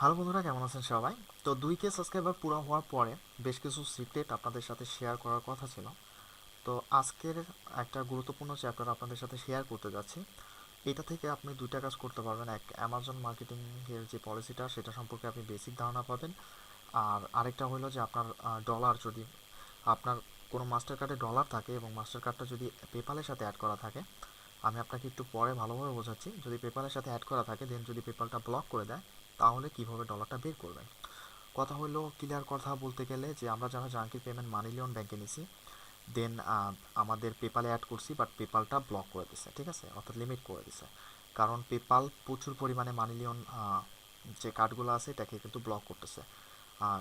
Hello বন্ধুরা, কেমন আছেন সবাই? তো দুই কে সাবস্ক্রাইবার পুরো হওয়ার পরে বেশ কিছু সিক্রেট আপনাদের সাথে শেয়ার করার কথা ছিল। তো আজকের একটা গুরুত্বপূর্ণ চ্যাপ্টার আপনাদের সাথে শেয়ার করতে যাচ্ছি। এটা থেকে আপনি দুইটা কাজ করতে পারবেন। এক অ্যামাজন মার্কেটিংয়ের যে পলিসিটা সেটা সম্পর্কে আপনি বেসিক ধারণা পাবেন। আর আরেকটা হলো যে আপনার ডলার যদি আপনার কোনো মাস্টার কার্ডে ডলার থাকে এবং মাস্টার কার্ডটা যদি পেপালের সাথে অ্যাড করা থাকে, আমি আপনাকে একটু পরে ভালোভাবে বোঝাচ্ছি। যদি পেপালের সাথে অ্যাড করা থাকে দেন যদি পেপালটা ব্লক করে দেয় তাহলে কীভাবে ডলারটা বের করবেন? কথা হলো ক্লিয়ার কথা বলতে গেলে যে আমরা যারা জাঙ্কির পেমেন্ট মানি লিওন ব্যাংকে নিছি দেন আমাদের পেপালে অ্যাড করছি বাট পেপালটা ব্লক করে দিছে, ঠিক আছে? অর্থাৎ লিমিট করে দিছে। কারণ পেপাল প্রচুর পরিমাণে মানি লিওন যে কার্ডগুলো আছে, এটাকে কিন্তু ব্লক করতেছে।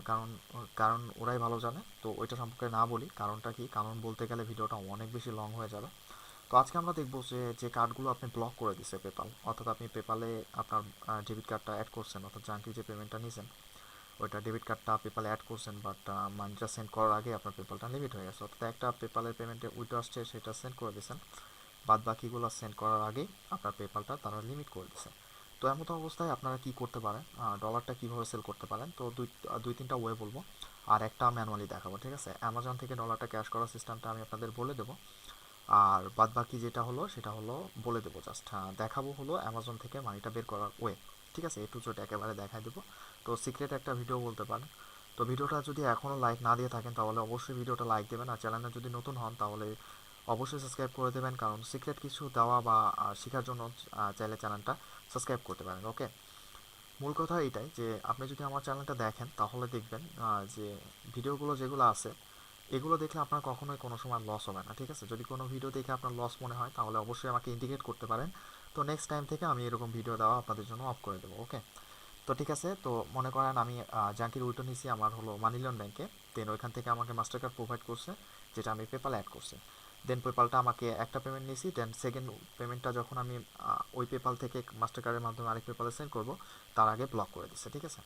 কারণ কারণ ওরাই ভালো জানে, তো ওইটা সম্পর্কে না বলি। কারণটা কি? কারণ বলতে গেলে ভিডিওটা অনেক বেশি লং হয়ে যাবে। তো আজকে আমরা দেখব যে যে কার্ডগুলো আপনি ব্লক করে দিছে পেপাল অর্থাৎ আপনি পেপালে আপনার ডেবিট কার্ডটা অ্যাড করছেন, অর্থাৎ জাঙ্কি যে পেমেন্টটা নিয়েছেন ওইটা ডেবিট কার্ডটা পেপালে অ্যাড করছেন বাট মানিটা সেন্ড করার আগে আপনার পেপালটা লিমিট হয়ে গেছে। অর্থাৎ একটা পেপালের পেমেন্টে উইটো আসছে, সেটা সেন্ড করে দিয়েছেন বাদ বাকিগুলো সেন্ড করার আগেই আপনার পেপালটা তারা লিমিট করে দিয়েছে তো এমন অবস্থায় আপনারা কি করতে পারেন ডলারটা কীভাবে সেল করতে পারেন, তো দুই দুই তিনটা ওয়ে বলব, আর একটা ম্যানুয়ালি দেখাবো, ঠিক আছে? অ্যামাজন থেকে ডলারটা ক্যাশ করার সিস্টেমটা আমি আপনাদের বলে দেবো। আর বাদ বাকি যেটা হলো, সেটা হলো বলে দেবো জাস্ট দেখাবো হলো অ্যামাজন থেকে মানিটা বের করার ওয়ে ঠিক আছে? এ টু একেবারে দেখাই দেবো। তো সিক্রেট একটা ভিডিও বলতে পারেন। তো ভিডিওটা যদি এখনও লাইক না দিয়ে থাকেন, তাহলে অবশ্যই ভিডিওটা লাইক দেবেন। আর চ্যানেলে যদি নতুন হন, তাহলে অবশ্যই সাবস্ক্রাইব করে দেবেন। কারণ সিক্রেট কিছু দেওয়া বা শেখার জন্য চাইলে চ্যানেলটা সাবস্ক্রাইব করতে পারেন ওকে মূল কথা এটাই যে, আপনি যদি আমার চ্যানেলটা দেখেন, তাহলে দেখবেন যে ভিডিওগুলো যেগুলো আছে এগুলো দেখলে আপনার কখনোই কোনো সময় লস হবে না, ঠিক আছে? যদি কোনো ভিডিও দেখে আপনার লস মনে হয়, তাহলে অবশ্যই আমাকে ইন্ডিকেট করতে পারেন। তো নেক্সট টাইম থেকে আমি এরকম ভিডিও দেওয়া আপনাদের জন্য অফ করে দেবো ওকে তো ঠিক আছে, তো মনে করেন আমি জাঙ্কির উইটো নিছি আমার হলো মানিলন ব্যাংকে দেন ওইখান থেকে আমাকে মাস্টার কার্ড প্রোভাইড করছে, যেটা আমি পেপাল অ্যাড করছি। দেন পেপালটা আমাকে একটা পেমেন্ট নিয়েছি দেন সেকেন্ড পেমেন্টটা যখন আমি ওই পেপাল থেকে মাস্টার কার্ডের মাধ্যমে আরেক পেপালে সেন্ড করব, তার আগে ব্লক করে দিচ্ছে, ঠিক আছে?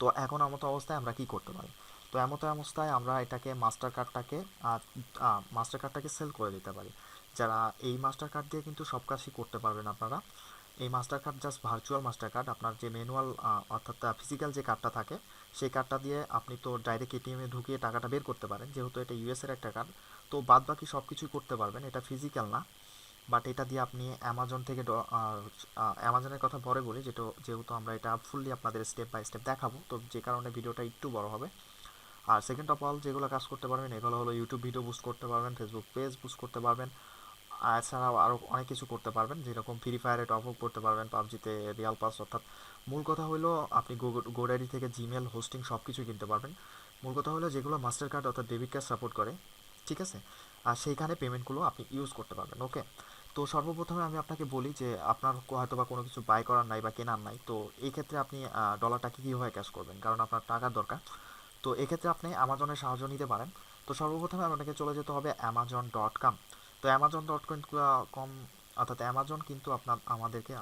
তো এখন এমতো অবস্থায় আমরা কি করতে পারি? তো এমতো অবস্থায় আমরা এটাকে মাস্টার কার্ডটাকে মাস্টার কার্ডটাকে সেল করে দিতে পারি। যারা এই মাস্টার কার্ড দিয়ে কিন্তু সব কাজই করতে পারবেন আপনারা। এই master card just virtual master card আপনার যে ম্যানুয়াল অর্থাৎ ফিজিক্যাল যে কার্ডটা থাকে, সেই কার্ডটা দিয়ে আপনি তো ডাইরেক্ট এটিএমে ঢুকিয়ে টাকাটা বের করতে পারেন, যেহেতু এটা ইউএসের একটা কার্ড তো বাদ বাকি সব কিছুই করতে পারবেন, এটা ফিজিক্যাল না। বাট এটা দিয়ে আপনি অ্যামাজন থেকে অ্যামাজনের কথা পরে বলি, যেটা, যেহেতু আমরা এটা ফুললি আপনাদের স্টেপ বাই স্টেপ দেখাবো, তো যে কারণে ভিডিওটা একটু বড় হবে। আর সেকেন্ড অফ অল যেগুলো কাজ করতে পারবেন, এগুলো হলো ইউটিউব ভিডিও বুস্ট করতে পারবেন ফেসবুক পেজ বুস্ট করতে পারবেন এছাড়াও আরও অনেক কিছু করতে পারবেন, যেরকম ফ্রি ফায়ারে টপ আপ করতে পারবেন পাবজিতে রিয়াল পাস অর্থাৎ। মূল কথা হলো, আপনি গোডারি থেকে জিমেল হোস্টিং সব কিছু কিনতে পারবেন। মূল কথা হলো যেগুলো মাস্টার কার্ড অর্থাৎ ডেবিট কার্ড সাপোর্ট করে, ঠিক আছে? আর সেইখানে পেমেন্টগুলো আপনি ইউজ করতে পারবেন ওকে তো সর্বপ্রথমে আমি আপনাকে বলি যে, আপনার হয়তো বা কোনো কিছু বাই করার নাই বা কেনার নাই, তো এই ক্ষেত্রে আপনি ডলারটাকে কীভাবে ক্যাশ করবেন? কারণ আপনার টাকার দরকার। তো এক্ষেত্রে আপনি অ্যামাজনের সাহায্য নিতে পারেন। তো সর্বপ্রথমে আপনাকে চলে যেতে হবে অ্যামাজন ডট কম তো অ্যামাজন ডট কম, অর্থাৎ অ্যামাজন কিন্তু আপনার, আমাদেরকে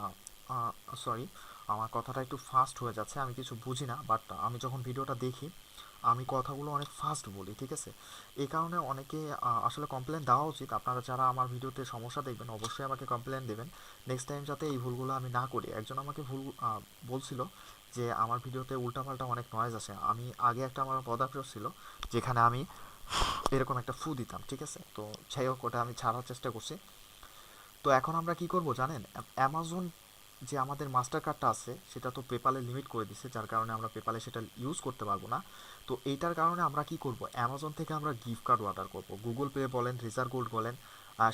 সরি আমার কথাটা একটু ফাস্ট হয়ে যাচ্ছে, আমি কিছু বুঝি না বাট আমি যখন ভিডিওটা দেখি আমি কথাগুলো অনেক ফাস্ট বলি, ঠিক আছে? এই কারণে অনেকে আসলে কমপ্লেন দেওয়া উচিত। আপনারা যারা আমার ভিডিওতে সমস্যা দেখবেন, অবশ্যই আমাকে কমপ্লেন দেবেন। নেক্সট টাইম যাতে এই ভুলগুলো আমি না করি। একজন আমাকে ভুল বলছিল যে, আমার ভিডিওতে উল্টাপাল্টা অনেক নয়েজ আসে। আমি আগে একটা আমার পদার্থ ছিল, যেখানে আমি এরকম একটা ফু দিতাম, ঠিক আছে? তো যাই হোক, ওটা আমি ছাড়ার চেষ্টা করছি। তো এখন আমরা কি করব জানেন? অ্যামাজন যে আমাদের মাস্টার কার্ডটা আছে, সেটা তো পেপালে লিমিট করে দিছে, যার কারণে আমরা পেপালে সেটা ইউজ করতে পারব না। তো এইটার কারণে আমরা কি করব? অ্যামাজন থেকে আমরা গিফট কার্ড অর্ডার করব। গুগল পে বলেন রিজার্ভ গোল্ড বলেন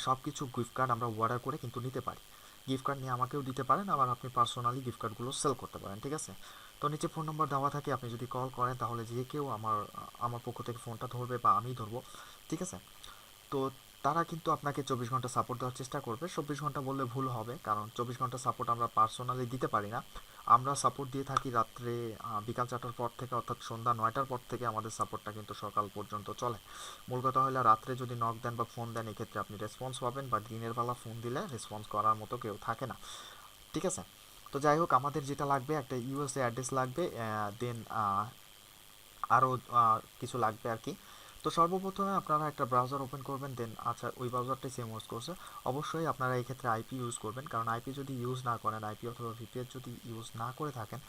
সব কিছু গিফট কার্ড আমরা অর্ডার করে কিন্তু নিতে পারি। গিফট কার্ড নিয়ে আমাকেও দিতে পারেন, আবার আপনি পার্সোনালি গিফট কার্ডগুলো সেল করতে পারেন, ঠিক আছে? তো নিচে ফোন নম্বর দেওয়া থাকে, আপনি যদি কল করেন, তাহলে যে কেউ আমার আমার পক্ষ থেকে ফোনটা ধরবে বা আমি ধরবো, ঠিক আছে? তো তারা কিন্তু আপনাকে চব্বিশ ঘণ্টা সাপোর্ট দেওয়ার চেষ্টা করবে। চব্বিশ ঘণ্টা বললে ভুল হবে, কারণ চব্বিশ ঘণ্টা সাপোর্ট আমরা পার্সোনালি দিতে পারি না। আমরা সাপোর্ট দিয়ে থাকি রাত্রে বিকাল চারটার পর থেকে অর্থাৎ সন্ধ্যা নয়টার পর থেকে আমাদের সাপোর্টটা কিন্তু সকাল পর্যন্ত চলে। মূল কথা হলে রাত্রে যদি নক দেন বা ফোন দেন, এক্ষেত্রে আপনি রেসপন্স পাবেন বা দিনের বেলা ফোন দিলে রেসপন্স করার মতো কেউ থাকে না। ঠিক আছে? তো যাই হোক, আমাদের যেটা লাগবে, একটা ইউএসএ অ্যাড্রেস লাগবে দেন আরও কিছু লাগবে আর কি। তো সর্বপ্রথমে আপনারা একটা ব্রাউজার ওপেন করবেন দেন আচ্ছা ওই ব্রাউজারটাই সেম ইউজ করছে। অবশ্যই আপনারা এই ক্ষেত্রে আইপি ইউজ করবেন, কারণ আইপি যদি ইউজ না করেন আইপি অথবা ভিপিএস যদি ইউজ না করে থাকেন,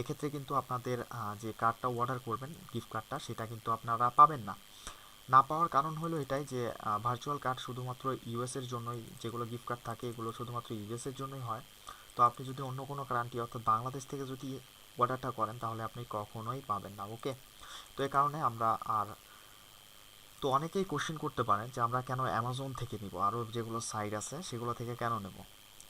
এক্ষেত্রে কিন্তু আপনাদের যে কার্ডটা অর্ডার করবেন গিফট কার্ডটা সেটা কিন্তু আপনারা পাবেন না। না পাওয়ার কারণ হলো এটাই যে ভার্চুয়াল কার্ড শুধুমাত্র ইউএস এর জন্যই, যেগুলো গিফট কার্ড থাকে, এগুলো শুধুমাত্র ইউএস এর জন্যই হয়। তো আপনি যদি অন্য কোনো কান্ট্রি অর্থাৎ বাংলাদেশ থেকে যদি অর্ডারটা করেন, তাহলে আপনি কখনোই পাবেন না ওকে তো এই কারণে আমরা আর তো অনেকেই কোশ্চেন করতে পারেন যে আমরা কেন অ্যামাজন থেকে নিব? আরও যেগুলো সাইট আছে, সেগুলো থেকে কেন নেব?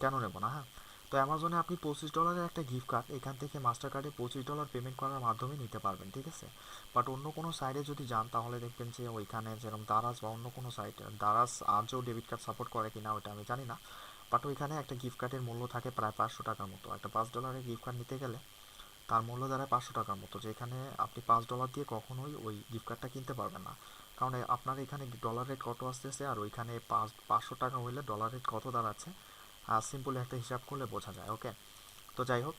কেন নেব না হ্যাঁ? তো অ্যামাজনে আপনি পঁচিশ ডলারের একটা গিফট কার্ড এখান থেকে মাস্টার কার্ডে পঁচিশ ডলার পেমেন্ট করার মাধ্যমে নিতে পারবেন, ঠিক আছে? বাট অন্য কোনো সাইডে যদি যান, তাহলে দেখবেন যে ওইখানে যেরকম দারাজ বা অন্য কোনো সাইট দারাজ আজও ডেবিট কার্ড সাপোর্ট করে কিনা ওটা আমি জানি না। বাট ওইখানে একটা গিফট কার্ডের মূল্য থাকে প্রায় পাঁচশো টাকার মতো। একটা পাঁচ ডলারের গিফট কার্ড নিতে গেলে তার মূল্য দাঁড়ায় পাঁচশো টাকার মতো। যেখানে আপনি পাঁচ ডলার দিয়ে কখনোই ওই গিফট কার্ডটা কিনতে পারবেন না। কারণ আপনার এখানে ডলার রেট কত আসতেছে আর ওইখানে পাঁচ, পাঁচশো টাকা হইলে ডলার রেট কত দাঁড়াচ্ছে? আর সিম্পলি একটা হিসাব করলে বোঝা যায় ওকে তো যাই হোক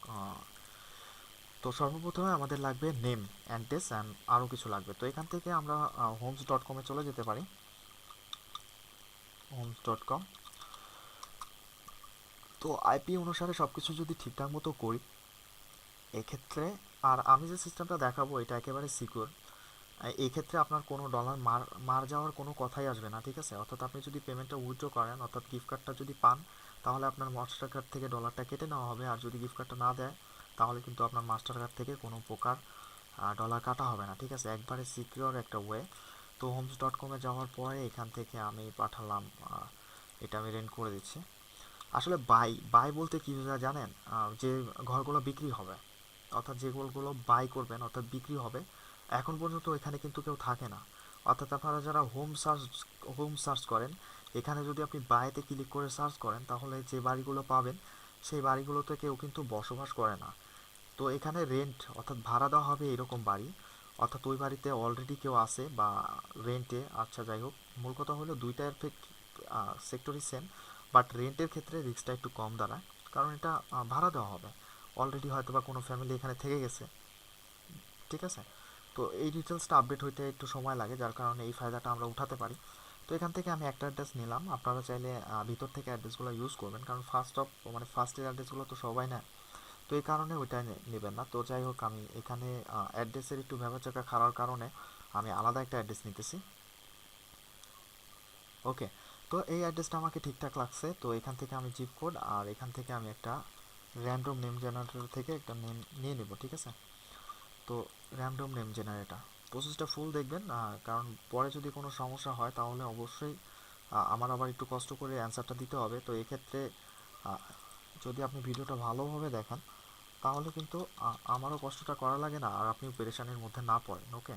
তো সর্বপ্রথমে আমাদের লাগবে নেম অ্যাড্রেস অ্যান্ড আরও কিছু লাগবে। তো এখান থেকে আমরা হোমস ডট কমে চলে যেতে পারি। হোমস ডট কম তো আইপি অনুসারে সব কিছু যদি ঠিকঠাক মতো করি, এক্ষেত্রে, আর আমি যে সিস্টেমটা দেখাবো, এটা একেবারে সিকিউর এই ক্ষেত্রে আপনার কোনো ডলার মার মার যাওয়ার কোনো কথাই আসবে না, ঠিক আছে? অর্থাৎ আপনি যদি পেমেন্টটা উইথড্র করেন, অর্থাৎ গিফট কার্ডটা যদি পান, তাহলে আপনার মাস্টার কার্ড থেকে ডলারটা কেটে নেওয়া হবে। আর যদি গিফট কার্ডটা না দেয়, তাহলে কিন্তু আপনার মাস্টার কার্ড থেকে কোনো প্রকার ডলার কাটা হবে না, ঠিক আছে? একবারে সিকিউর একটা ওয়ে তো হোমস ডট কমে যাওয়ার পরে এখান থেকে আমি পাঠালাম এটা আমি রেন্ট করে দিচ্ছি। আসলে বাই বাই বলতে কি বোঝায় জানেন? যে ঘরগুলো বিক্রি হবে, অর্থাৎ যে ঘরগুলো বাই করবেন, অর্থাৎ বিক্রি হবে এখন পর্যন্ত এখানে কিন্তু কেউ থাকে না। অর্থাৎ আপনারা যারা হোম সার্চ হোম সার্চ করেন, এখানে যদি আপনি বাইতে ক্লিক করে সার্চ করেন, তাহলে যে বাড়িগুলো পাবেন, সেই বাড়িগুলোতে কেউ কিন্তু বসবাস করে না। তো এখানে রেন্ট অর্থাৎ ভাড়া দেওয়া হবে এরকম বাড়ি। অর্থাৎ ওই বাড়িতে অলরেডি কেউ আছে বা রেন্টে আচ্ছা যাই হোক। মূল কথা হলো দুইটা সেক্টরই সেম বাট রেন্টের ক্ষেত্রে রিস্কটা একটু কম দাঁড়ায়। কারণ এটা ভাড়া দেওয়া হবে। অলরেডি হয়তো বা কোনো ফ্যামিলি এখানে থেকে গেছে। ঠিক আছে? তো এই ডিটেলসটা আপডেট হইতে একটু সময় লাগে, যার কারণে এই ফায়দাটা আমরা উঠাতে পারি। তো এখান থেকে আমি একটা অ্যাড্রেস নিলাম। আপনারা চাইলে ভিতর থেকে অ্যাড্রেসগুলো ইউজ করবেন, কারণ ফার্স্ট অফ মানে ফার্স্টের অ্যাড্রেসগুলো তো সবাই নেয়। তো এই কারণে ওইটা নেবেন না। তো যাই হোক, আমি এখানে অ্যাড্রেসের একটু ভেবাচাকা খাড়ার কারণে আমি আলাদা একটা অ্যাড্রেস নিতেছি। ওকে তো এই অ্যাড্রেসটা আমাকে ঠিকঠাক লাগছে। তো এখান থেকে আমি জিপ কোড আর এখান থেকে আমি একটা র্যান্ডম নেম জেনারেটর থেকে একটা নেম নিয়ে নেব, ঠিক আছে? তো র্যান্ডম নেম জেনারেটর প্রসেসটা ফুল দেখবেন কারণ পরে যদি কোনো সমস্যা হয় তাহলে অবশ্যই আমার আবার একটু কষ্ট করে অ্যান্সারটা দিতে হবে। তো এক্ষেত্রে যদি আপনি ভিডিওটা ভালোভাবে দেখেন, তাহলে কিন্তু আমারও কষ্টটা করা লাগে না আর আপনিও পেরেশানির মধ্যে না পড়েন ওকে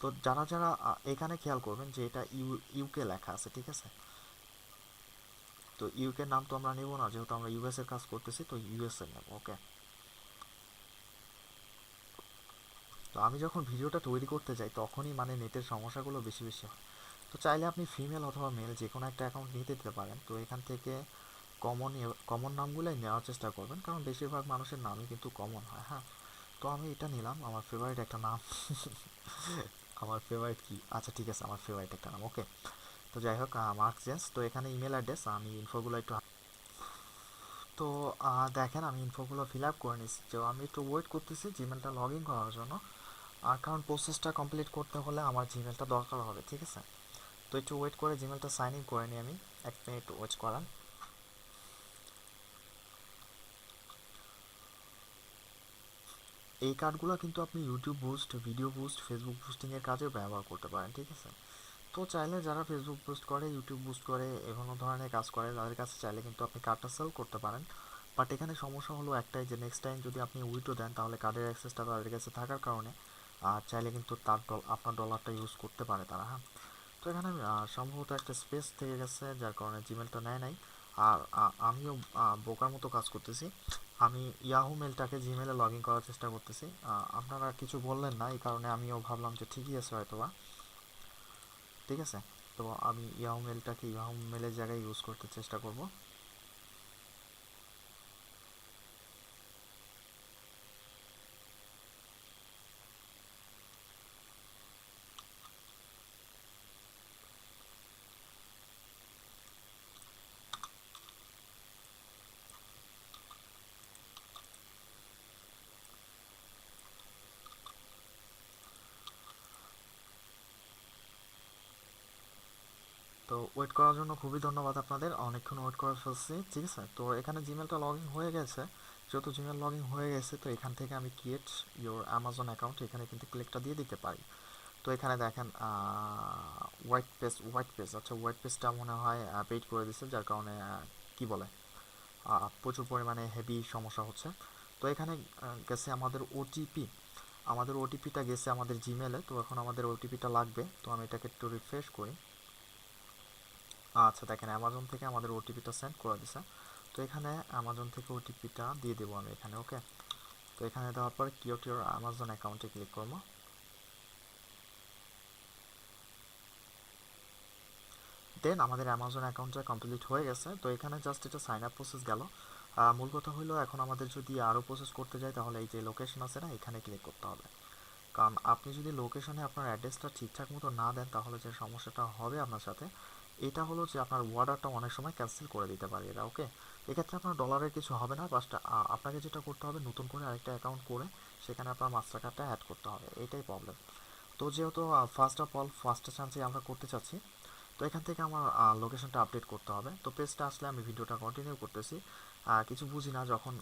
তো যারা যারা এখানে খেয়াল করবেন যে এটা ইউ ইউকে লেখা আছে, ঠিক আছে? তো ইউকে নাম তো আমরা নেব না, যেহেতু আমরা ইউএস এর কাজ করতেছি, তো ইউএস এর নেব ওকে তো আমি যখন ভিডিওটা তৈরি করতে যাই, তখনই মানে নেটের সমস্যাগুলো বেশি বেশি হয়। তো চাইলে আপনি ফিমেল অথবা মেল যে কোনো একটা অ্যাকাউন্ট নিতে দিতে পারেন। তো এখান থেকে কমন কমন নামগুলোই নেওয়ার চেষ্টা করবেন। কারণ বেশিরভাগ মানুষের নামই কিন্তু কমন হয় হ্যাঁ? তো আমি এটা নিলাম। আমার ফেভারিট একটা নাম। আমার ফেভারিট কি? আচ্ছা ঠিক আছে, আমার ফেভারিট একটা নাম। ওকে তো যাই হোক মার্ক জেন্স তো এখানে ইমেল অ্যাড্রেস আমি ইনফোগুলো একটু তো দেখেন, আমি ইনফোগুলো ফিল আপ করে নিচ্ছি তো আমি একটু ওয়েট করতেছি জিমেলটা লগ ইন করার জন্য। আর প্রসেসটা কমপ্লিট করতে হলে আমার জিমেলটা দরকার হবে, ঠিক আছে? তো একটু ওয়েট করে জিমেলটা সাইন ইন করে নিই আমি। এক মিনিট ওয়েট করান। এই কার্ডগুলো কিন্তু আপনি YouTube boost video boost Facebook বুস্টিংয়ের কাজেও ব্যবহার করতে পারেন, ঠিক আছে? তো চাইলে যারা ফেসবুক বুস্ট করে ইউটিউব বুস্ট করে, এগুলো ধরনের কাজ করে, তাদের কাছে চাইলে কিন্তু আপনি কার্ডটা সেল করতে পারেন। বাট এখানে সমস্যা হলো একটাই যে নেক্সট টাইম যদি আপনি উইথড্র দেন, তাহলে কার্ডের অ্যাক্সেসটা তাদের কাছে থাকার কারণে আর চাইলে কিন্তু তার ডল, আপনার ডলারটা ইউজ করতে পারে তারা হ্যাঁ? তো এখানে সম্ভবত একটা স্পেস থেকে গেছে, যার কারণে জিমেলটা নেয় নাই। আর আমিও বোকার মতো কাজ করতেছি। আমি ইয়াহু মেলটাকে জিমেলে লগ ইন করার চেষ্টা করতেছি। আপনারা কিছু বললেন না, এই কারণে আমিও ভাবলাম যে ঠিকই আছে হয়তোবা। ঠিক আছে? তো আমি ইয়াহু মেলটাকে ইয়াহু মেলের জায়গায় ইউজ করতে চেষ্টা করব। ওয়েট করার জন্য খুবই ধন্যবাদ আপনাদের। অনেকক্ষণ ওয়েট করে ফেলছি, ঠিক আছে? তো এখানে জিমেলটা লগ ইন হয়ে গেছে। যেহেতু জিমেল লগ ইন হয়ে গেছে, তো এখান থেকে আমি ক্রিয়েট ইওর অ্যামাজন অ্যাকাউন্ট এখানে কিন্তু ক্লিকটা দিয়ে দিতে পারি। তো এখানে দেখেন হোয়াইট পেজ হোয়াইট পেজ আচ্ছা হোয়াইট পেজটা মনে হয় পেইড করে দিচ্ছে যার কারণে কি বলে? প্রচুর পরিমাণে হেভি সমস্যা হচ্ছে। তো এখানে গেছে আমাদের ওটিপি আমাদের ওটিপিটা গেছে আমাদের জিমেলে তো এখন আমাদের ওটিপিটা লাগবে। তো আমি এটাকে একটু রিফ্রেশ করি। আচ্ছা দেখেন অ্যামাজন থেকে আমাদের ওটিপিটা সেন্ড করে দিছে। তো এখানে অ্যামাজন থেকে ওটিপিটা দিয়ে দেবো আমি এখানে ওকে তো এখানে দেওয়ার পর কিওর টিওর অ্যামাজন অ্যাকাউন্টে ক্লিক করব। দেন আমাদের অ্যামাজন অ্যাকাউন্টটা কমপ্লিট হয়ে গেছে। তো এখানে জাস্ট এটা সাইন আপ প্রসেস গেল। মূল কথা হলো এখন আমাদের যদি আরও প্রসেস করতে যাই তাহলে এই যে লোকেশন আছে না, এখানে ক্লিক করতে হবে। কারণ আপনি যদি লোকেশনে আপনার অ্যাড্রেসটা ঠিকঠাক মতো না দেন, তাহলে যে সমস্যাটা হবে আপনার সাথে এটা হলো যে আপনার অর্ডারটা অনেক সময় ক্যান্সেল করে দিতে পারে এরা ওকে এক্ষেত্রে আপনার ডলারের কিছু হবে না বাস্ট আপনাকে যেটা করতে হবে, নতুন করে আরেকটা অ্যাকাউন্ট করে সেখানে আপনার মাস্টার কার্ডটা অ্যাড করতে হবে, এটাই প্রবলেম তো যেহেতু ফার্স্ট অফ অল ফার্স্ট চান্সে আমরা করতে চাচ্ছি, তো এখান থেকে আমার লোকেশনটা আপডেট করতে হবে। তো পেজটা আসলে আমি ভিডিওটা কন্টিনিউ করতেছি। কিছু বুঝি না যখন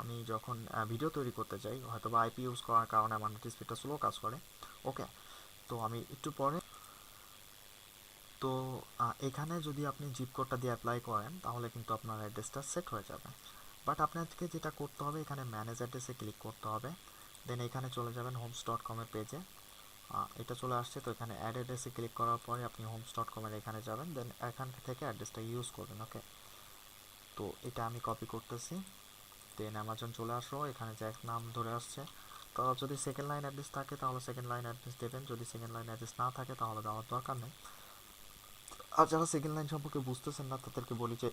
আমি যখন ভিডিও তৈরি করতে যাই হয়তো বা আইপি ইউজ করার কারণে আমার স্পিডটা স্লো কাজ করে ওকে তো আমি একটু পরে তো এখানে যদি আপনি জিপ কোডটা দিয়ে অ্যাপ্লাই করেন, তাহলে কিন্তু আপনার অ্যাড্রেসটা সেট হয়ে যাবে। বাট আপনাকে যেটা করতে হবে, এখানে ম্যানেজ অ্যাড্রেসে ক্লিক করতে হবে। দেন এখানে চলে যাবেন হোমস ডট কমের পেজে এটা চলে আসছে, তো এখানে অ্যাড অ্যাড্রেসে ক্লিক করার পরে আপনি হোমস ডট কমের এখানে যাবেন। দেন এখান থেকে অ্যাড্রেসটা ইউজ করবেন ওকে তো, এটা আমি কপি করতেছি। দেন অ্যামাজন চলে আসো এখানে জ্যাক নাম ধরে আসছে। তো, যদি সেকেন্ড লাইন অ্যাড্রেস থাকে, তাহলে সেকেন্ড লাইন অ্যাড্রেস দেবেন। যদি সেকেন্ড লাইন অ্যাড্রেস না থাকে, তাহলে দেওয়ার দরকার নেই। আর যারা সেকেন্ড লাইন সম্পর্কে বুঝতেছেন না, তাদেরকে বলি যে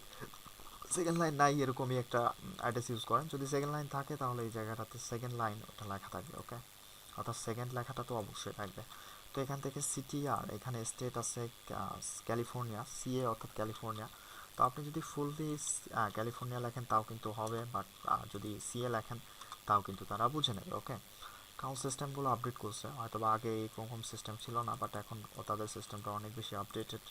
সেকেন্ড লাইন নাই এরকমই একটা অ্যাড্রেস ইউজ করেন। যদি সেকেন্ড লাইন থাকে, তাহলে এই জায়গাটাতে সেকেন্ড লাইন ওটা লেখা থাকবে ওকে অর্থাৎ সেকেন্ড লেখাটা তো অবশ্যই থাকবে। তো এখান থেকে সিটি আর, এখানে স্টেট আছে ক্যালিফোর্নিয়া সিএ অর্থাৎ ক্যালিফোর্নিয়া তো আপনি যদি ফুললি ক্যালিফোর্নিয়া লেখেন, তাও কিন্তু হবে বাট যদি সিএ লেখেন, তাও কিন্তু তারা বুঝে নেবে ওকে কারণ সিস্টেমগুলো আপডেট করছে। হয়তো বা আগে এইরকম সিস্টেম ছিল না বাট এখন তাদের সিস্টেমটা অনেক বেশি আপডেটেড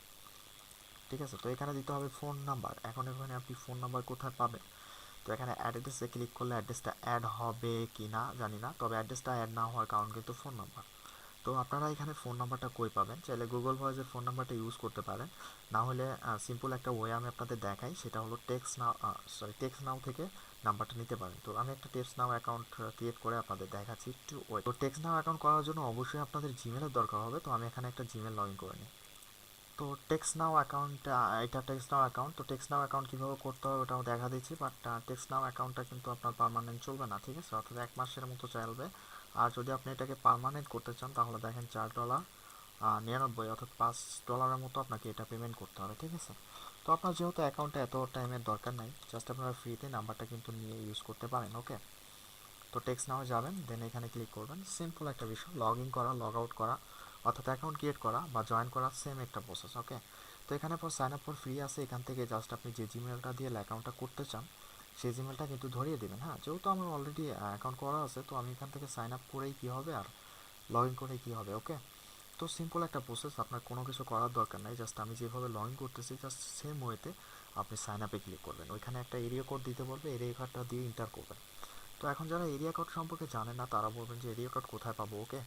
ঠিক আছে? তো এখানে দিতে হবে ফোন নাম্বার এখন এখানে আপনি ফোন নাম্বার কোথায় পাবেন? তো এখানে অ্যাড্রেসে ক্লিক করলে অ্যাড্রেসটা অ্যাড হবে কি না জানি না, তবে অ্যাড্রেসটা অ্যাড না হওয়ার কারণ কিন্তু ফোন নাম্বার তো আপনারা এখানে ফোন নাম্বারটা কই পাবেন? চাইলে গুগল ভয়েসের ফোন নাম্বারটা ইউজ করতে পারেন। না হলে সিম্পল একটা ওয়ে আমি আপনাদের দেখাই, সেটা হলো text now sorry text now থেকে নাম্বারটা নিতে পারেন। তো আমি একটা টেক্স নাও অ্যাকাউন্ট ক্রিয়েট করে আপনাদের দেখাচ্ছি একটু ওয়েট তো টেক্স নাও অ্যাকাউন্ট করার জন্য অবশ্যই আপনাদের জিমেলের দরকার হবে। তো আমি এখানে একটা জিমেল লগ ইন করে নিই। তো টেক্স নাও অ্যাকাউন্ট এটা টেক্স নাও অ্যাকাউন্ট তো টেক্স নাও অ্যাকাউন্ট কীভাবে করতে হবে ওটাও দেখা দিচ্ছি বাট টেক্স নাও অ্যাকাউন্টটা কিন্তু আপনার পারমানেন্ট চলবে না, ঠিক আছে? অর্থাৎ এক মাসের মতো চলবে। আর যদি আপনি এটাকে পার্মানেন্ট করতে চান, তাহলে দেখেন চার ডলার নিরানব্বই, অর্থাৎ পাঁচ ডলারের মতো আপনাকে এটা পেমেন্ট করতে হবে, ঠিক আছে? তো আপনার যেহেতু অ্যাকাউন্টে এত টাইমের দরকার নাই জাস্ট আপনারা ফ্রিতে নাম্বারটা কিন্তু নিয়ে ইউজ করতে পারেন ওকে তো টেক্স নাও যাবেন দেন এখানে ক্লিক করবেন। সিম্পল একটা বিষয় লগ ইন করা লগ আউট করা। অর্থাৎ অ্যাকাউন্ট ক্রিয়েট করা বা জয়েন করা সেম একটা প্রসেস ওকে তো এখানে পর সাইন আপ ফর ফ্রি আছে, এখান থেকে জাস্ট আপনি যে জিমেলটা দিয়ে অ্যাকাউন্টটা করতে চান, সেই জিমেলটা কিন্তু ধরিয়ে দেবেন হ্যাঁ? যেহেতু আমার অলরেডি অ্যাকাউন্ট করা আছে, তো আমি এখান থেকে সাইন আপ করেই কী হবে আর লগ ইন করেই কী হবে ওকে তো সিম্পল একটা প্রসেস আপনার কোনো কিছু করার দরকার নাই জাস্ট আমি যেভাবে লগ ইন করতেছি জাস্ট সেম ওয়েতে আপনি সাইন আপে ক্লিক করবেন। ওইখানে একটা এরিয়া কোড দিতে বলবে এরিয়া কোডটা দিয়ে ইন্টার করবেন। তো এখন যারা এরিয়া কোড সম্পর্কে জানেন না, তারা বলবেন যে এরিয়া কোড কোথায় পাবো ওকে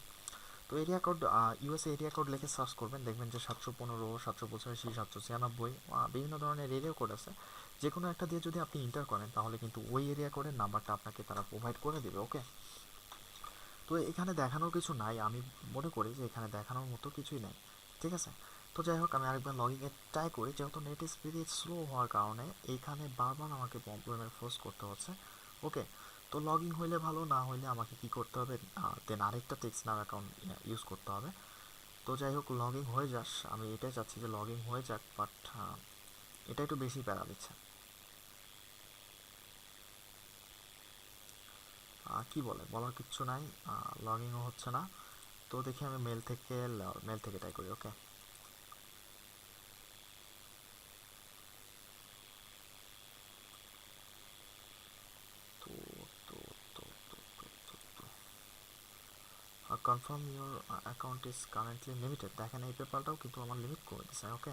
তো area code USA area code লিখে সার্চ করবেন। দেখবেন যে সাতশো পনেরো, সাতশো পঁচাশি, সাতশো ছিয়ানব্বই বিভিন্ন ধরনের এরিয়া কোড আছে। যে কোনো একটা দিয়ে যদি আপনি ইন্টার করেন, তাহলে কিন্তু ওই এরিয়া কোডের নাম্বারটা আপনাকে তারা প্রোভাইড করে দেবে ওকে তো এখানে দেখানোর কিছু নাই। আমি মনে করি যে এখানে দেখানোর মতো কিছুই নাই, ঠিক আছে? তো যাই হোক, আমি আরেকবার লগ ইনে ট্রাই করি। যেহেতু নেট স্পিড স্লো হওয়ার কারণে এইখানে বারবার আমাকে প্রবলেমের ফোর্স করতে হচ্ছে ওকে তো লগ ইন হইলে ভালো, না হইলে আমাকে কি করতে হবে? দেন আরেকটা টেক্সট নাম অ্যাকাউন্ট ইউজ করতে হবে। তো যাই হোক লগ ইন হয়ে যাস। আমি এটাই চাচ্ছি যে লগ ইন হয়ে যাক বাট এটা একটু বেশি প্যারা দিচ্ছে। কি বলে? বলার কিচ্ছু নাই। লগ ইনও হচ্ছে না। তো দেখি আমি মেল থেকে মেল থেকে ট্রাই করি ওকে তো তো তো তো তো তো তো confirm your account is currently limited দেখেন এই পেপারটাও কিন্তু আমার লিমিট করে দিচ্ছে ওকে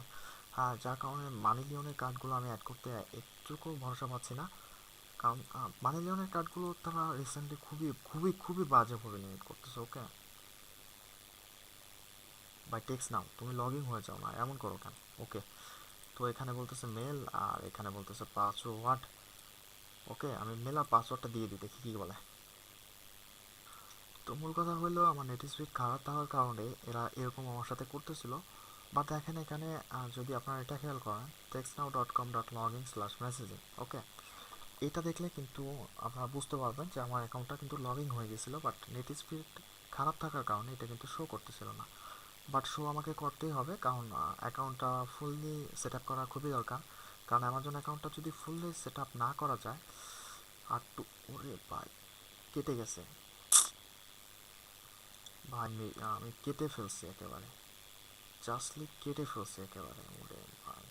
হ্যাঁ যার কারণে মানি লিওনের কার্ডগুলো আমি অ্যাড করতে একটুকু ভরসা পাচ্ছি না। কারণ মানি লিওনের কার্ডগুলো তারা রিসেন্টলি খুবই খুবই খুবই বাজেভাবে লিমিট করতেছে ওকে বাই টেক্স নাও তুমি লগ ইন হয়ে যাও না, এমন করো কেন? ওকে তো এখানে বলতেছে মেল আর এখানে বলতেছে পাসওয়ার্ড ওকে আমি মেল আর পাসওয়ার্ডটা দিয়ে দিই, দেখি কী বলে। তো মূল কথা হলো আমার নেট স্পিড খারাপ থাকার কারণে এরা এরকম আমার সাথে করতেছিল। বাট দেখেন এখানে যদি আপনারা এটা খেয়াল করেন text now dot com dot log in slash messaging okay এটা দেখলে কিন্তু আপনারা বুঝতে পারবেন যে আমার অ্যাকাউন্টটা কিন্তু লগ ইন হয়ে গেছিল বাট নেট স্পিড খারাপ থাকার কারণে এটা কিন্তু শো করতেছিল না। বাট শো আমাকে করতেই হবে, কারণ অ্যাকাউন্টটা ফুললি সেট আপ করা খুবই দরকার। কারণ অ্যামাজন অ্যাকাউন্টটা যদি ফুললি সেট আপ না করা যায়, আর টু ওরে ভাই, কেটে গেছে। ভাই আমি কেটে ফেলছি একেবারে। জাস্টলি কেটে ফেলছি একেবারে ওরে ভাই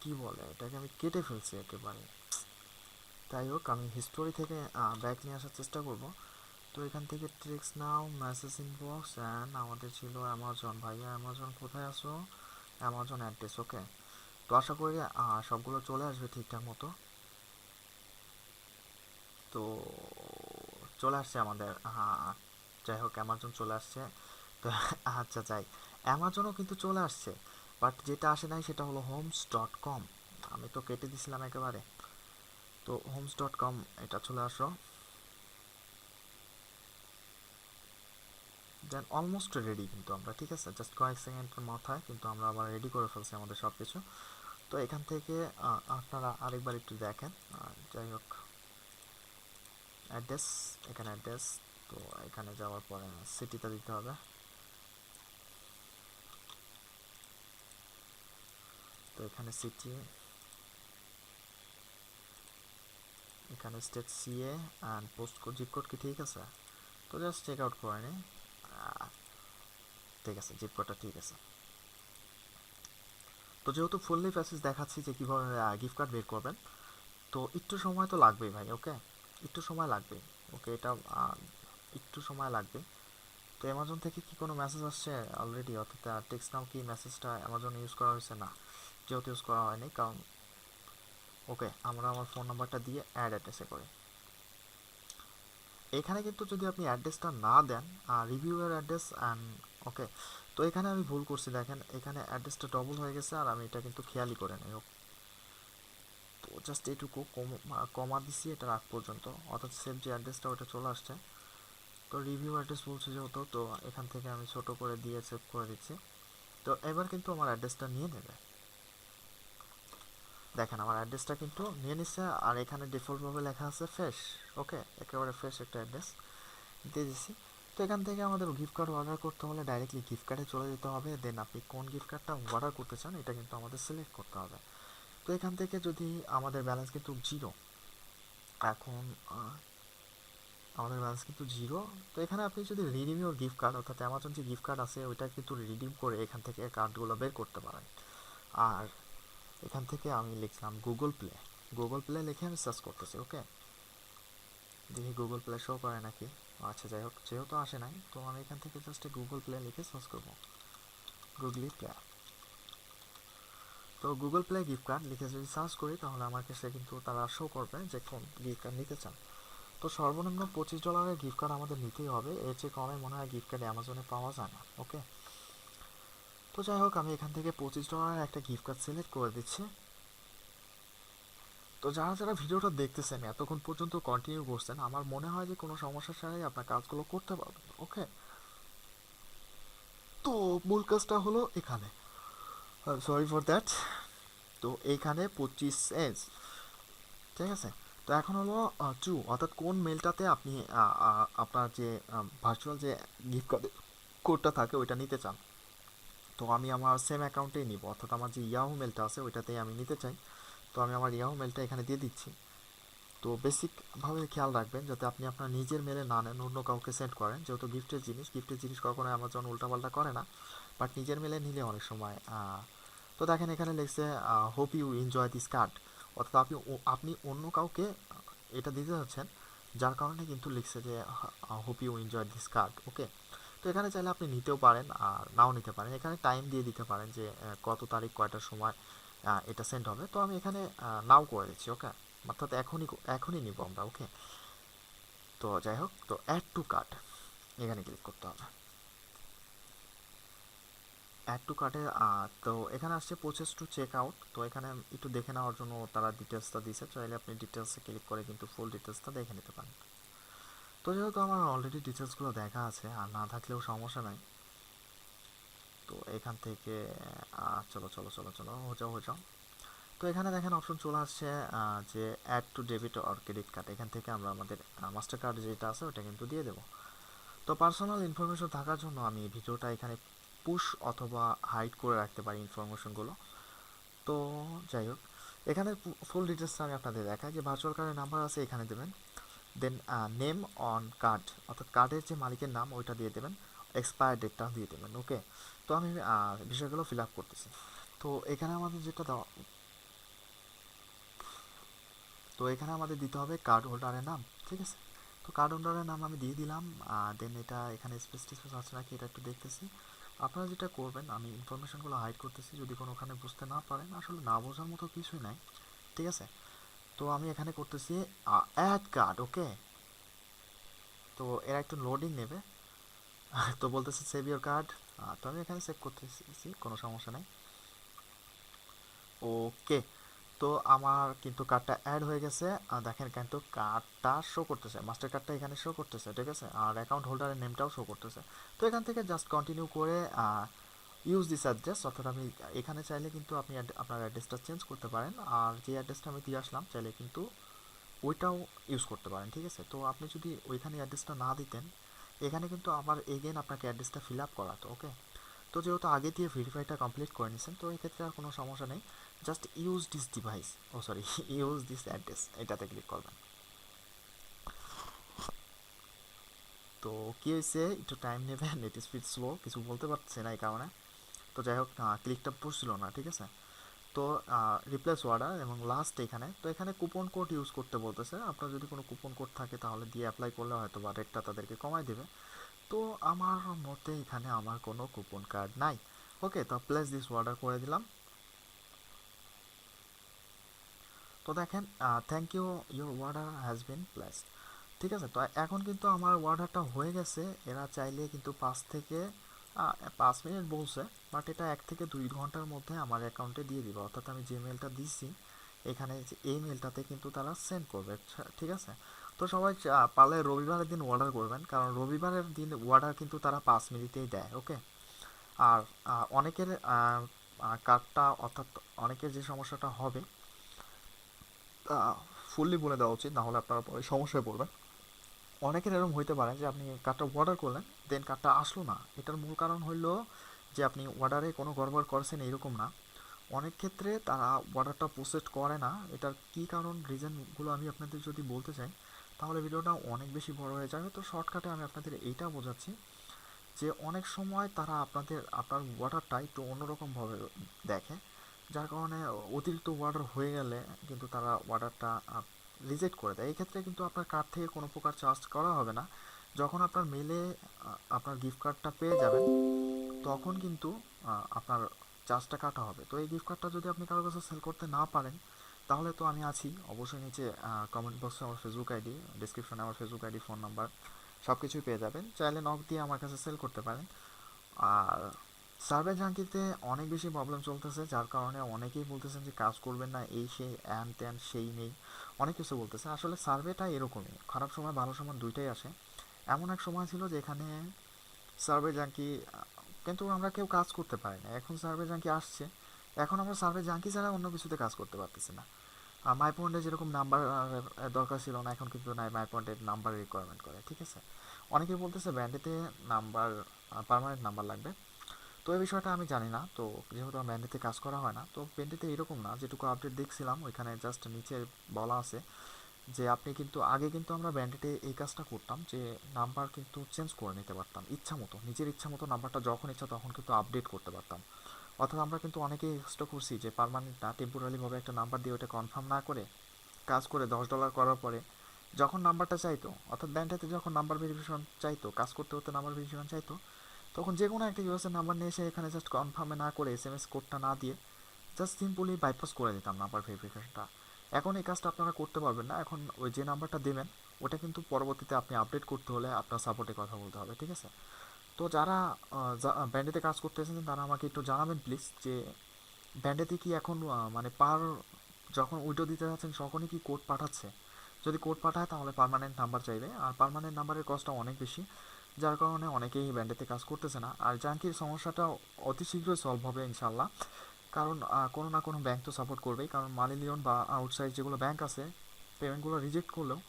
কি বলে, এটাকে আমি কেটে ফেলছি একেবারে। যাই হোক, আমি হিস্টোরি থেকে ব্যাক নিয়ে আসার চেষ্টা করব। তো এখান থেকে text now message inbox and আমাদের ছিল অ্যামাজন ভাইয়া অ্যামাজন কোথায় আসো অ্যামাজন অ্যাড্রেস ওকে তো আশা করি সবগুলো চলে আসবে ঠিকঠাক মতো। তো চলে আসছে আমাদের যাই হোক অ্যামাজন চলে আসছে। তো আচ্ছা যাই। অ্যামাজনও কিন্তু চলে আসছে বাট যেটা আসে নাই সেটা হলো হোমস ডট কম আমি তো কেটে দিছিলাম একেবারে। তো হোমস ডট কম এটা চলে আসো দেন অলমোস্ট রেডি কিন্তু আমরা, ঠিক আছে? জাস্ট কয়েক সেকেন্ডের মাথায় কিন্তু আমরা আবার রেডি করে ফেলছি আমাদের সব কিছু তো এখান থেকে আপনারা আরেকবার একটু দেখেন। যাই হোক। অ্যাড্রেস এখানে অ্যাড্রেস তো এখানে যাওয়ার পরে সিটিটা দিতে হবে। তো এখানে সিটি এখানে state CA and post code zip code কি ঠিক আছে? তো জাস্ট চেক আউট করে নিই ঠিক আছে জিপ কোডটা ঠিক আছে। তো যেহেতু ফুললি প্যাসেজ দেখাচ্ছি যে কীভাবে গিফট কার্ড বের করবেন, তো একটু সময় তো লাগবেই ভাই ওকে একটু সময় লাগবে ওকে এটা একটু সময় লাগবে তো অ্যামাজন থেকে কি কোনো মেসেজ আসছে অলরেডি অর্থাৎ টেক্সট নাও কি মেসেজটা অ্যামাজন ইউজ করা হয়েছে? না, যেহেতু ইউজ করা হয়নি, কারণ ওকে আমরা আমার ফোন নাম্বারটা দিয়ে অ্যাড অ্যাড্রেসে করি। এখানে কিন্তু যদি আপনি অ্যাড্রেসটা না দেন রিভিউয়ের অ্যাড্রেস অ্যান্ড ওকে তো এখানে আমি ভুল করছি, দেখেন, এখানে অ্যাড্রেসটা ডবল হয়ে গেছে আর আমি এটা কিন্তু খেয়ালই করে নিই তো জাস্ট এইটুকু কম- দিছি এটা রাখ পর্যন্ত, অর্থাৎ সেভ যে অ্যাড্রেসটা ওটা চলে আসছে। তো রিভিউ অ্যাড্রেস বলছে যেহেতু, তো এখান থেকে আমি ছোট করে দিয়ে সেভ করে দিচ্ছি। তো এবার কিন্তু আমার অ্যাড্রেসটা নিয়ে নেবে। দেখেন, আমার অ্যাড্রেসটা কিন্তু নিয়ে নিচ্ছে আর এখানে ডিফল্টভাবে লেখা আছে ফ্রেশ ওকে একেবারে ফ্রেশ একটা অ্যাড্রেস দিয়ে দিচ্ছি তো এখান থেকে আমাদের গিফট কার্ড অর্ডার করতে হলে ডাইরেক্টলি গিফট কার্ডে চলে যেতে হবে দেন আপনি কোন গিফট কার্ডটা অর্ডার করতে চান এটা কিন্তু আমাদের সিলেক্ট করতে হবে। তো এখান থেকে যদি আমাদের ব্যালেন্স কিন্তু জিরো এখন আমাদের ব্যালেন্স কিন্তু জিরো তো এখানে আপনি যদি রিডিম ইউর গিফট কার্ড অর্থাৎ অ্যামাজন যে গিফট কার্ড আছে, ওইটা কিন্তু রিডিম করে এখান থেকে কার্ডগুলো বের করতে পারেন। আর এখান থেকে আমি লিখলাম গুগল প্লে গুগল প্লে লিখে আমি সার্চ করতেছি ওকে দেখি গুগল প্লে শো করে নাকি। আচ্ছা যাই হোক, যেহেতু আসে নাই, তো আমি এখান থেকে জাস্ট গুগল প্লে লিখে সার্চ করব। গুগলি প্লে তো গুগল প্লে গিফট কার্ড লিখে যদি সার্চ করি, তাহলে আমাকে সে কিন্তু তারা শো করবে যে কোন গিফট কার্ড নিতে চান। তো সর্বনিম্ন পঁচিশ ডলারের গিফট কার্ড আমাদের নিতেই হবে। এর চেয়ে কমে মনে হয় গিফট কার্ড অ্যামাজনে পাওয়া যায় না ওকে তো যাই হোক, আমি এখান থেকে পঁচিশ ডলারের একটা গিফট কার্ড সিলেক্ট করে দিচ্ছি। তো যারা যারা ভিডিওটা দেখতেছেন এতক্ষণ পর্যন্ত কন্টিনিউ করছেন, আমার মনে হয় যে কোনো সমস্যা ছাড়াই আপনার কাজগুলো করতে পারবেন ওকে তো মূল কাজটা হলো এখানে। সরি ফর দ্যাট তো এইখানে পঁচিশ এজ ঠিক আছে? তো এখন হলো টু অর্থাৎ কোন মেলটাতে আপনি আপনার যে ভার্চুয়াল যে গিফট কোডটা থাকে, ওইটা নিতে চান? তো আমি আমার সেম অ্যাকাউন্টেই নিব, অর্থাৎ আমার যে ইয়াহু মেলটা আছে, ওইটাতেই আমি নিতে চাই। তো আমি আমার ইয়াহু মেলটা এখানে দিয়ে দিচ্ছি। তো বেসিকভাবে খেয়াল রাখবেন যাতে আপনি আপনার নিজের মেলে না নেন, অন্য কাউকে সেন্ড করেন। যেহেতু গিফটের জিনিস গিফটের জিনিস কখনো অ্যামাজন উল্টাপাল্টা করে না বাট নিজের মেলে নিলে অনেক সময় তো দেখেন এখানে লিখছে hope you enjoy this card অর্থাৎ আপনি আপনি অন্য কাউকে এটা দিতে যাচ্ছেন, যার কারণে কিন্তু লিখছে যে hope you enjoy this card okay তো এখানে চাইলে আপনি নিতেও পারেন, আর নাও নিতে পারেন। এখানে টাইম দিয়ে দিতে পারেন যে কত তারিখ, কয়টার সময় এটা সেন্ড হবে। তো আমি এখানে নাও করে দিচ্ছি ওকে অর্থাৎ এখনই এখনই নিব আমরা ওকে তো যাই হোক, তো অ্যাড টু কার্ট এখানে ক্লিক করতে হবে। অ্যাড টু কার্টে তো এখানে আসছে প্রসেস টু চেক আউট তো এখানে একটু দেখে নেওয়ার জন্য তারা ডিটেলসটা দিয়েছে। চাইলে আপনি ডিটেলসে ক্লিক করে কিন্তু ফুল ডিটেলসটা দেখে নিতে পারেন। তো যেহেতু আমার অলরেডি ডিটেলসগুলো দেখা আছে, আর না থাকলেও সমস্যা নাই তো এখান থেকে চলো চলো চলো চলো হো যাও হো যাও। তো এখানে দেখেন অপশন চলে আসছে যে add to debit or credit card এখান থেকে আমরা আমাদের মাস্টার কার্ড যেটা আছে ওটা কিন্তু দিয়ে দেবো। তো পার্সোনাল ইনফরমেশন থাকার জন্য আমি ভিডিওটা এখানে পুশ অথবা হাইড করে রাখতে পারি ইনফরমেশনগুলো তো যাই হোক, এখানে ফুল ডিটেলসটা আমি আপনাদের দেখাই। যে ভার্চুয়াল কার্ডের নাম্বার আছে, এখানে দেবেন। দেন নেম অন কার্ড অর্থাৎ কার্ডের যে মালিকের নাম, ওইটা দিয়ে দেবেন। এক্সপায়ার ডেটটা দিয়ে দেবেন ওকে তো আমি বিষয়গুলো ফিল আপ করতেছি। তো এখানে আমাদের যেটা দেওয়া তো এখানে আমাদের দিতে হবে কার্ড হোল্ডারের নাম, ঠিক আছে? তো কার্ড হোল্ডারের নাম আমি দিয়ে দিলাম দেন এটা এখানে স্পেস টিস্পেস আছে নাকি এটা একটু দেখতেছি। আপনারা যেটা করবেন, আমি ইনফরমেশনগুলো হাইড করতেছি, যদি কোনো ওখানে বুঝতে না পারেন, আসলে না বোঝার মতো কিছুই নাই, ঠিক আছে? তো আমি এখানে করতেছি অ্যাড কার্ড ওকে তো এরা একটু লোডিং নেবে। তো বলতেছে সেভ ইউর কার্ড তো আমি এখানে সেভ করতেছি কোনো সমস্যা নেই। ওকে তো আমার কিন্তু কার্ডটা অ্যাড হয়ে গেছে। আর দেখেন কিন্তু কার্ডটা শো করতেছে মাস্টার কার্ডটা এখানে শো করতেছে, ঠিক আছে? আর অ্যাকাউন্ট হোল্ডারের নেমটাও শো করতেছে। তো এখান থেকে জাস্ট কন্টিনিউ করে ইউজ দিস অ্যাড্রেস অর্থাৎ আমি এখানে চাইলে কিন্তু আপনি আপনার অ্যাড্রেসটা চেঞ্জ করতে পারেন। আর যে অ্যাড্রেসটা আমি দিয়ে আসলাম, চাইলে কিন্তু ওইটাও ইউজ করতে পারেন, ঠিক আছে? তো আপনি যদি ওইখানে অ্যাড্রেসটা না দিতেন এখানে কিন্তু আবার এগেন আপনাকে অ্যাড্রেসটা ফিল আপ করাতো ওকে তো যেহেতু আগে দিয়ে ভেরিফাইটা কমপ্লিট করে নিয়েছেন তো এক্ষেত্রে আর কোনো সমস্যা নেই। Just use this device oh sorry use this address এটাতে ক্লিক করবেন। তো কী হয়েছে? একটু টাইম নেবে নেট স্পিড স্লো কিছু বলতে পারছে না এই কারণে। তো যাই হোক ক্লিকটা পড়ছিল না, ঠিক আছে? তো রিপ্লেস অর্ডার এবং লাস্ট এখানে। তো এখানে কুপন কোড ইউজ করতে বলতেছে। আপনার যদি কোনো কুপন কোড থাকে তাহলে দিয়ে অ্যাপ্লাই করলে হয়তো বা রেটটা তাদেরকে কমাই দেবে। তো আমার মতে এখানে আমার কোনো কুপন কার্ড নাই। ওকে তো প্লেস দিস অর্ডার করে দিলাম। তো দেখেন thank you your order has been placed ঠিক আছে? তো এখন কিন্তু আমার অর্ডারটা হয়ে গেছে। এরা চাইলে কিন্তু পাঁচ থেকে পাঁচ মিনিট বলছে বাট এটা এক থেকে দুই ঘণ্টার মধ্যে আমার অ্যাকাউন্টে দিয়ে দিবে। অর্থাৎ আমি যে মেলটা দিছি, এখানে এই মেলটাতে কিন্তু তারা সেন্ড করবে ঠিক আছে? তো সবাই পারলে রবিবারের দিন অর্ডার করবেন, কারণ রবিবারের দিন অর্ডার কিন্তু তারা পাঁচ মিনিটেই দেয় ওকে আর অনেকের কার্ডটা অর্থাৎ অনেকের যে সমস্যাটা হবে ফুললি বলে দেওয়া উচিত, না হলে আপনারা পরে সমস্যায় পড়বেন। অনেকের এরকম হইতে পারে যে আপনি কার্ডটা অর্ডার করলেন দেন কার্ডটা আসলো না। এটার মূল কারণ হইল যে আপনি অর্ডারে কোনো গড়বড় করেছেন এরকম না। অনেক ক্ষেত্রে তারা অর্ডারটা প্রসেস করে না। এটার কী কারণ রিজনগুলো আমি আপনাদের যদি বলতে চাই, তাহলে ভিডিওটা অনেক বেশি বড় হয়ে যাবে। তো শর্টকাটে আমি আপনাদের এইটা বোঝাচ্ছি যে অনেক সময় তারা আপনাদের, আপনার অর্ডারটা একটু অন্যরকমভাবে দেখে। যার কারণে অতিরিক্ত অর্ডার হয়ে গেলে কিন্তু তারা অর্ডারটা রিজেক্ট করে দেয়। এই ক্ষেত্রে কিন্তু আপনার কার্ড থেকে কোনো প্রকার চার্জ করা হবে না। যখন আপনার মেলে আপনার গিফট কার্ডটা পেয়ে যাবেন, তখন কিন্তু আপনার চার্জটা কাটা হবে। তো এই গিফট কার্ডটা যদি আপনি কারোর কাছে সেল করতে না পারেন, তাহলে তো আমি আছি। অবশ্যই নিচে কমেন্ট বক্সে আমার ফেসবুক আইডি ডিসক্রিপশনে আমার ফেসবুক আইডি ফোন নাম্বার সব কিছুই পেয়ে যাবেন। চাইলে নক দিয়ে আমার কাছে সেল করতে পারেন। আর সার্ভে জাঙ্কিতে অনেক বেশি প্রবলেম চলতেছে, যার কারণে অনেকেই বলতেছেন যে কাজ করবেন না, এই সেই অ্যান ত্যান সেই নেই। অনেক কিছু বলতেছে। আসলে সার্ভেটা এরকমই, খারাপ সময়, ভালো সময় দুইটাই আসে। এমন এক সময় ছিল যেখানে সার্ভে জাঙ্কি, কিন্তু আমরা কেউ কাজ করতে পারি না। এখন সার্ভে জাঙ্কি আসছে। এখন আমরা সার্ভে জাঙ্কি ছাড়া অন্য কিছুতে কাজ করতে পারতেছি না। মাই পয়েন্টে যেরকম নাম্বার দরকার ছিল না, এখন কিন্তু নাই মাই পয়েন্টের নাম্বার রিকোয়ারমেন্ট করে, ঠিক আছে? অনেকে বলতেছে ব্যান্ডেতে নাম্বার পার্মানেন্ট নাম্বার লাগবে। তো এই বিষয়টা আমি জানি না। তো যেহেতু আমার ব্যান্ডেতে কাজ করা হয় না, তো ব্যান্ডেতে এরকম না, যেটুকু আপডেট দেখছিলাম, ওইখানে জাস্ট নিচে বলা আছে যে আপনি কিন্তু, আগে কিন্তু আমরা ব্যান্ডেটে এই কাজটা করতাম যে নাম্বার কিন্তু চেঞ্জ করে নিতে পারতাম, ইচ্ছা মতো, নিজের ইচ্ছা মতো নাম্বারটা যখন ইচ্ছা তখন কিন্তু আপডেট করতে পারতাম। অর্থাৎ আমরা কিন্তু অনেকেই এক্সট্রা করছি যে পারমানেন্ট না টেম্পোরারিভাবে একটা নাম্বার দিয়ে ওটা কনফার্ম না করে কাজ করে দশ ডলার করার পরে যখন নাম্বারটা চাইতো, অর্থাৎ ব্যান্ডেতে যখন নাম্বার ভেরিফিকেশন চাইতো, কাজ করতে করতে নাম্বার ভেরিফিকেশন চাইতো তখন যে কোনো একটা ইউএসের নাম্বার নিয়ে এসে এখানে জাস্ট কনফার্মে না করে এস এম এস কোডটা না দিয়ে জাস্ট সিম্পলি বাইপাস করে দিতাম নাম্বার ভেরিফিকেশনটা এখন এই কাজটা আপনারা করতে পারবেন না। এখন ওই যে নাম্বারটা দেবেন, ওটা কিন্তু পরবর্তীতে আপনি আপডেট করতে হলে আপনার সাপোর্টে কথা বলতে হবে, ঠিক আছে? তো যারা ব্যান্ডেতে কাজ করতে এসেছেন, তারা আমাকে একটু জানাবেন প্লিজ যে ব্যান্ডেতে কি এখন মানে পার যখন উইডো দিতে যাচ্ছেন, তখনই কি কোড পাঠাচ্ছে? যদি কোড পাঠায় তাহলে পারমানেন্ট নাম্বার চাইবে। আর পারমানেন্ট নাম্বারের কস্টটা অনেক বেশি। যার কারণে অনেকেই এই ব্যান্ডেতে কাজ করতেছে না। আর জাঙ্কির সমস্যাটা অতি শীঘ্রই সলভ হবে ইনশাল্লাহ কারণ কোনো না কোনো ব্যাংক তো সাপোর্ট করবেই। কারণ মানি লিওন বা আউটসাইড যেগুলো ব্যাংক আছে পেমেন্টগুলো রিজেক্ট করলেও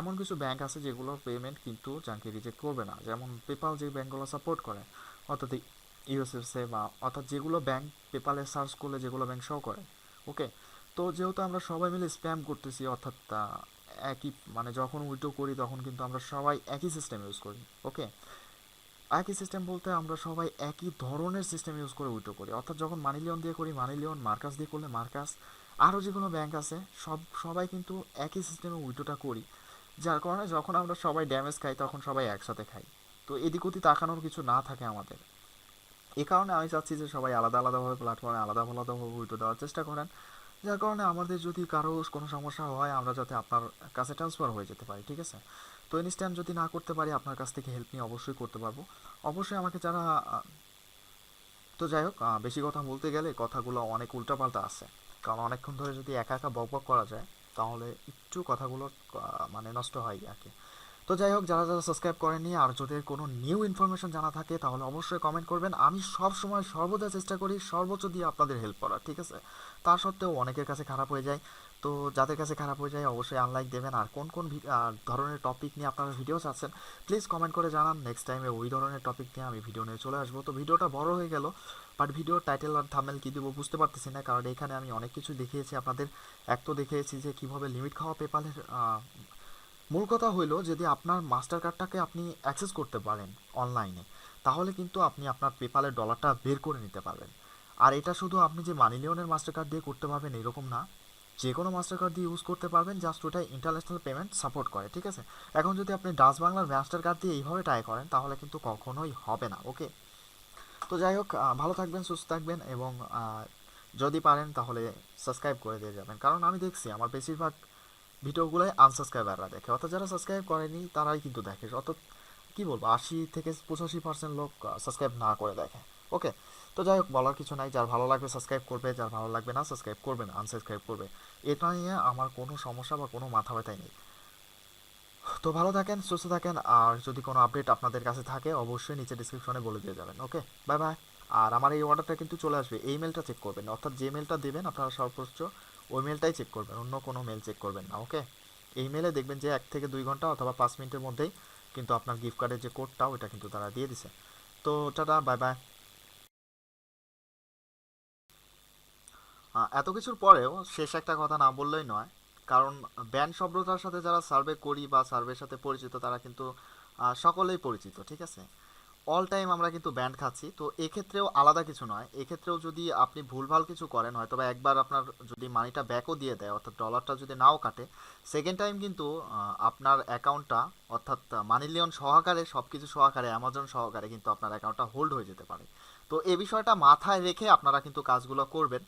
এমন কিছু ব্যাংক আছে যেগুলো পেমেন্ট কিন্তু জাঙ্কি রিজেক্ট করবে না। যেমন পেপাল যে ব্যাংকগুলো সাপোর্ট করে, অর্থাৎ ইউএসএসএ বা অর্থাৎ যেগুলো ব্যাংক পেপালে সার্চ করলে যেগুলো ব্যাংক শো করে ওকে তো যেহেতু আমরা সবাই মিলে স্প্যাম করতেছি, অর্থাৎ একই মানে যখন উইটো করি তখন কিন্তু আমরা সবাই একই সিস্টেম ইউজ করি ওকে একই সিস্টেম বলতে আমরা সবাই একই ধরনের সিস্টেম ইউজ করে উইটো করি। অর্থাৎ যখন মানি লিওন দিয়ে করি মানি লিওন মার্কাস দিয়ে করলে মার্কাস আরও যেগুলো ব্যাংক আছে, সব, সবাই কিন্তু একই সিস্টেমে উইটোটা করি। যার কারণে যখন আমরা সবাই ড্যামেজ খাই, তখন সবাই একসাথে খাই। তো এদিক ওদিক তাকানোর কিছু না থাকে আমাদের। এ কারণে আমি চাচ্ছি যে সবাই আলাদা আলাদাভাবে প্ল্যাটফর্মে আলাদা আলাদাভাবে উইটো দেওয়ার চেষ্টা করেন। যার কারণে আমাদের যদি কারও কোনো সমস্যা হয়, আমরা যাতে আপনার কাছে ট্রান্সফার হয়ে যেতে পারি, ঠিক আছে? তো ইনস্ট্যান্ট যদি না করতে পারি, আপনার কাছ থেকে হেল্প নিয়ে অবশ্যই করতে পারব। অবশ্যই আমাকে যারা, তো যাই হোক বেশি কথা বলতে গেলে কথাগুলো অনেক উল্টাপাল্টা আছে। কারণ অনেকক্ষণ ধরে যদি একা একা বক বক করা যায়, তাহলে একটু কথাগুলো মানে নষ্ট হয় আর কি। তো যাই হোক যারা যারা সাবস্ক্রাইব করেননি আর যদি কোনো নিউ ইনফরমেশন জানা থাকে, তাহলে অবশ্যই কমেন্ট করবেন। আমি সব সময় সর্বদা চেষ্টা করি সর্বোচ্চ দিয়ে আপনাদের হেল্প করার, ঠিক আছে? তা সত্ত্বেও অনেকের কাছে খারাপ হয়ে যায়। তো যাদের কাছে খারাপ হয়ে যায়, অবশ্যই আনলাইক দেবেন। আর কোন কোন ধরনের টপিক নিয়ে আপনারা ভিডিও চাচ্ছেন প্লিজ কমেন্ট করে জানান। নেক্সট টাইমে ওই ধরনের টপিক নিয়ে আমি ভিডিও নিয়ে চলে আসব। তো ভিডিওটা বড় হয়ে গেল বাট ভিডিও টাইটেল আর থামেল কী দেবো বুঝতে পারতেছি না, কারণ এখানে আমি অনেক কিছু দেখিয়েছি আপনাদের। এক তো দেখিয়েছি যে কীভাবে লিমিট খাওয়া পেপালের মূল কথা হইল যদি আপনার মাস্টার কার্ডটাকে আপনি অ্যাক্সেস করতে পারেন অনলাইনে, তাহলে কিন্তু আপনি আপনার পেপালের ডলারটা বের করে নিতে পারবেন। আর এটা শুধু আপনি যে মানি লিওনের মাস্টার কার্ড দিয়ে করতে পারবেন এরকম না। যে কোনো মাস্টার কার্ড দিয়ে ইউজ করতে পারবেন জাস্ট ওটা ইন্টারন্যাশনাল পেমেন্ট সাপোর্ট করে, ঠিক আছে? এখন যদি আপনি ডাচ বাংলার মাস্টার কার্ড দিয়ে এইভাবে ট্রাই করেন, তাহলে কিন্তু কখনোই হবে না ওকে তো যাই হোক ভালো থাকবেন, সুস্থ থাকবেন এবং যদি পারেন তাহলে সাবস্ক্রাইব করে দিয়ে যাবেন। কারণ আমি দেখছি, আমার বেশিরভাগ ভিডিওগুলোই আনসাবস্ক্রাইবাররা দেখে। অর্থাৎ যারা সাবস্ক্রাইব করেনি, তারাই কিন্তু দেখে। অর্থাৎ কি বলব, আশি থেকে পঁচাশি পার্সেন্ট লোক সাবস্ক্রাইব না করে দেখে। ওকে তো যাই হোক, বলার কিছু নাই। যার ভালো লাগবে সাবস্ক্রাইব করবে, যার ভালো লাগবে না সাবস্ক্রাইব করবে না আনসাবস্ক্রাইব করবে। এটা নিয়ে আমার কোনো সমস্যা বা কোনো মাথা ব্যথাই নেই। তো ভালো থাকেন, সুস্থ থাকেন। আর যদি কোনো আপডেট আপনাদের কাছে থাকে, অবশ্যই নিচে ডিসক্রিপশনে বলে দিয়ে যাবেন। ওকে বাই বাই আর আমার এই অর্ডারটা কিন্তু চলে আসবে। এই মেলটা চেক করবেন। অর্থাৎ যে মেলটা দেবেন, আপনারা সর্বোচ্চ ওই মেলটাই চেক করবেন, অন্য কোনো মেল চেক করবেন না ওকে এই মেলে দেখবেন যে এক থেকে দুই ঘণ্টা অথবা পাঁচ মিনিটের মধ্যেই কিন্তু আপনার গিফট কার্ডের যে কোডটা ওটা কিন্তু তারা দিয়ে দিছে। তো টাটা বাই বাই এত কিছুর পরেও শেষ একটা কথা না বললেই নয়, কারণ ব্যান্ড শব্দটার সাথে যারা সার্ভে করি বা সার্ভের সাথে পরিচিত, তারা কিন্তু সকলেই পরিচিত, ঠিক আছে? অল টাইম আমরা কিন্তু ব্যান্ড খাচ্ছি, তো এক্ষেত্রেও আলাদা কিছু নয়। এক্ষেত্রেও যদি আপনি ভুলভাল কিছু করেন হয়তো বা একবার আপনার যদি মানিটা ব্যাকও দিয়ে দেয়, অর্থাৎ ডলারটা যদি নাও কাটে সেকেন্ড টাইম কিন্তু আপনার অ্যাকাউন্টটা অর্থাৎ মানি লিওন সহকারে সব কিছু সহকারে অ্যামাজন সহকারে কিন্তু আপনার অ্যাকাউন্টটা হোল্ড হয়ে যেতে পারে। তো এই বিষয়টা মাথায় রেখে আপনারা কিন্তু কাজগুলো করবেন।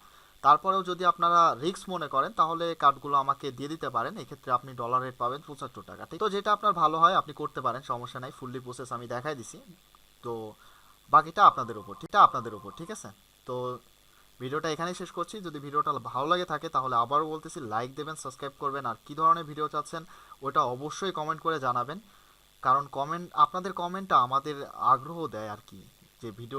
তারপরেও যদি আপনারা রিস্ক মনে করেন, তাহলে কার্ডগুলো আমাকে দিয়ে দিতে পারেন। এক্ষেত্রে আপনি ডলার রেট পাবেন পঁচাত্তর টাকা তো যেটা আপনার ভালো হয়, আপনি করতে পারেন, সমস্যা নাই ফুললি প্রসেস আমি দেখাই দিছি। তো বাকিটা আপনাদের উপর, ঠিকটা আপনাদের উপর, ঠিক আছে? তো ভিডিওটা এখানেই শেষ করছি। যদি ভিডিওটা ভালো লাগে থাকে, তাহলে আবারও বলতেছি লাইক দেবেন সাবস্ক্রাইব করবেন। আর কী ধরনের ভিডিও চাচ্ছেন, ওটা অবশ্যই কমেন্ট করে জানাবেন। কারণ কমেন্ট আপনাদের কমেন্টটা আমাদের আগ্রহ দেয় আর কি, যে ভিডিও